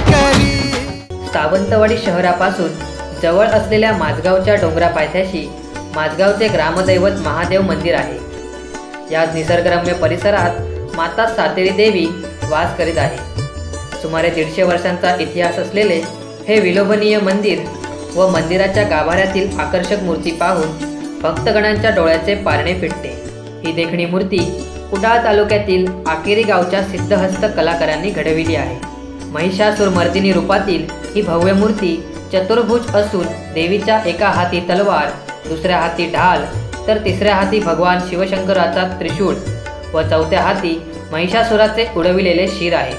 करी सावंतवाडी शहरापासून जवळ असलेल्या माझगावच्या डोंगरा पायथ्याशी माझगावचे ग्रामदैवत महादेव मंदिर आहे. याच निसर्गरम्य परिसरात माता सातेरी देवी वास करीत आहे. सुमारे दीडशे वर्षांचा इतिहास असलेले हे विलोभनीय मंदिर व मंदिराच्या गाभाऱ्यातील आकर्षक मूर्ती पाहून भक्तगणांच्या डोळ्याचे पारणे फिटते. ही देखणी मूर्ती कुडाळ तालुक्यातील आकेरी गावच्या सिद्धहस्त कलाकारांनी घडविली आहे. महिषासूर मर्दिनी रूपातील ही भव्य मूर्ती चतुर्भुज असून देवीच्या एका हाती तलवार दुसऱ्या हाती ढाल तर तिसऱ्या हाती भगवान शिवशंकराचा त्रिशूळ व चौथ्या हाती महिषासुराचे उडविलेले शिर आहे.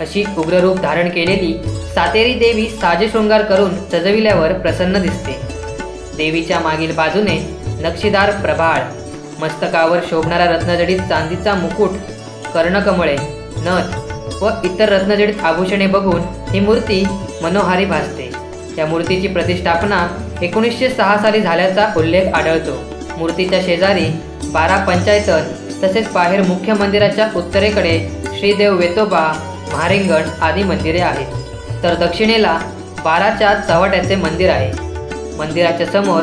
अशी उग्ररूप धारण केलेली सातेरी देवी साजेशृंगार करून सजविल्यावर प्रसन्न दिसते. देवीच्या मागील बाजूने नक्षीदार प्रभाळ मस्तकावर शोभणारा रत्नजडीत चांदीचा मुकुट कर्णकमळे नथ व इतर रत्नजडित आभूषणे बघून ही मूर्ती मनोहारी भासते. या मूर्तीची प्रतिष्ठापना एकोणीसशे सहा साली झाल्याचा उल्लेख आढळतो. मूर्तीच्या शेजारी बारा पंचायतन तसेच बाहेर मुख्य मंदिराच्या उत्तरेकडे श्रीदेव वेतोबा महारिंगण आदी मंदिरे आहेत. तर दक्षिणेला बाराच्या चव्हाट्याचे मंदिर आहे. मंदिराच्या समोर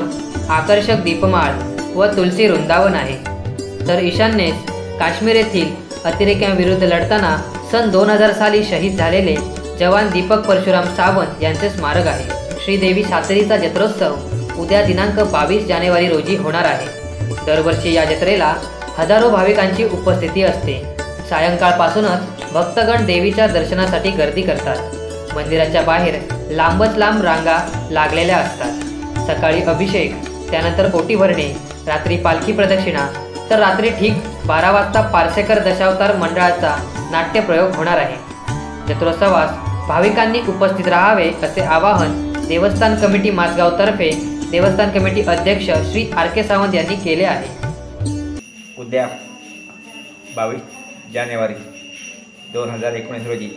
आकर्षक दीपमाळ व तुलसी वृंदावन आहे. तर ईशान्येस काश्मीर येथील अतिरेक्यांविरुद्ध लढताना सन दोन हजार साली शहीद झालेले जवान दीपक परशुराम सावंत यांचे स्मारक आहे. श्रीदेवी सातेरीचा जत्रोत्सव उद्या दिनांक बावीस जानेवारी रोजी होणार आहे. दरवर्षी या जत्रेला हजारो भाविकांची उपस्थिती असते. सायंकाळपासूनच भक्तगण देवीच्या दर्शनासाठी गर्दी करतात. मंदिराच्या बाहेर लांबच लांब रांगा लागलेल्या असतात. सकाळी अभिषेक त्यानंतर ओटी भरणे रात्री पालखी प्रदक्षिणा तर रात्री ठीक बारा वाजता पारसेकर दशावतार मंडळाचा नाट्यप्रयोग होणार आहे. जत्रोत्सवास भाविकांनी उपस्थित राहावे असे आवाहन देवस्थान कमिटी माझगावतर्फे देवस्थान कमिटी अध्यक्ष श्री आर के सावंत यांनी केले आहे. उद्या बावीस जानेवारी दोन हजार एकोणीस रोजी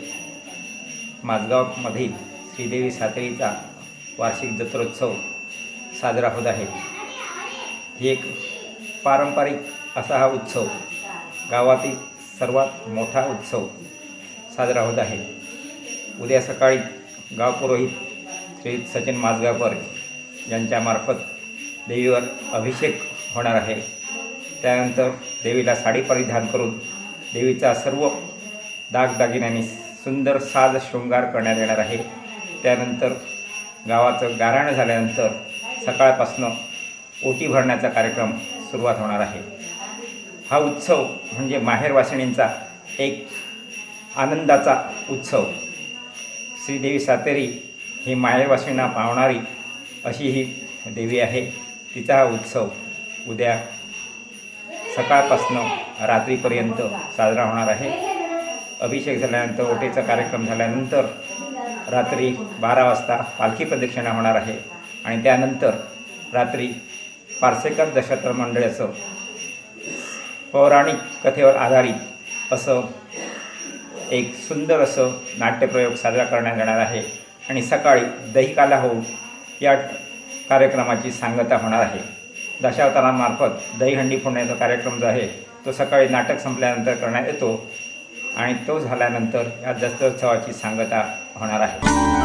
माझगावमधील श्रीदेवी सातळीचा वार्षिक जत्रोत्सव साजरा होत आहे. ही एक पारंपरिक असा हा उत्सव. गावातील सर्वात मोठा उत्सव साजरा होत आहे. उद्या सकाळी गावपुरोहित श्री सचिन माजगावकर यांच्यामार्फत देवीवर अभिषेक होणार आहे. त्यानंतर देवीला साडी परिधान करून देवीचा सर्व दागदागिन्यांनी सुंदर साज शृंगार करण्यात येणार आहे. त्यानंतर गावाचं गाराण झाल्यानंतर सकाळपासनं ओटी भरण्याचा कार्यक्रम सुरुवात होणार आहे. हा उत्सव म्हणजे माहेरवासिणींचा एक आनंदाचा उत्सव. श्रीदेवी सातेरी ही माहेरवासिनींना पावणारी अशी ही देवी आहे. तिचा हा उत्सव उद्या सकाळपासनं रात्रीपर्यंत साजरा होणार आहे. अभिषेक झाल्यानंतर ओटेचा कार्यक्रम झाल्यानंतर रात्री बारा वाजता पालखी प्रदक्षिणा होणार आहे. आणि त्यानंतर रात्री पारसेकर दशात्र मंडळाचं पौराणिक कथेवर आधारित असं एक सुंदर असं नाट्यप्रयोग साजरा करण्यात येणार आहे. आणि सकाळी दहिकाला होऊन या कार्यक्रमाची सांगता होणार आहे. दशावतारांमार्फत दहीहंडी फोडण्याचा कार्यक्रम जो आहे तो सकाळी नाटक संपल्यानंतर करण्यात येतो आणि तो झाल्यानंतर या जत्रोत्सवाची सांगता होणार आहे.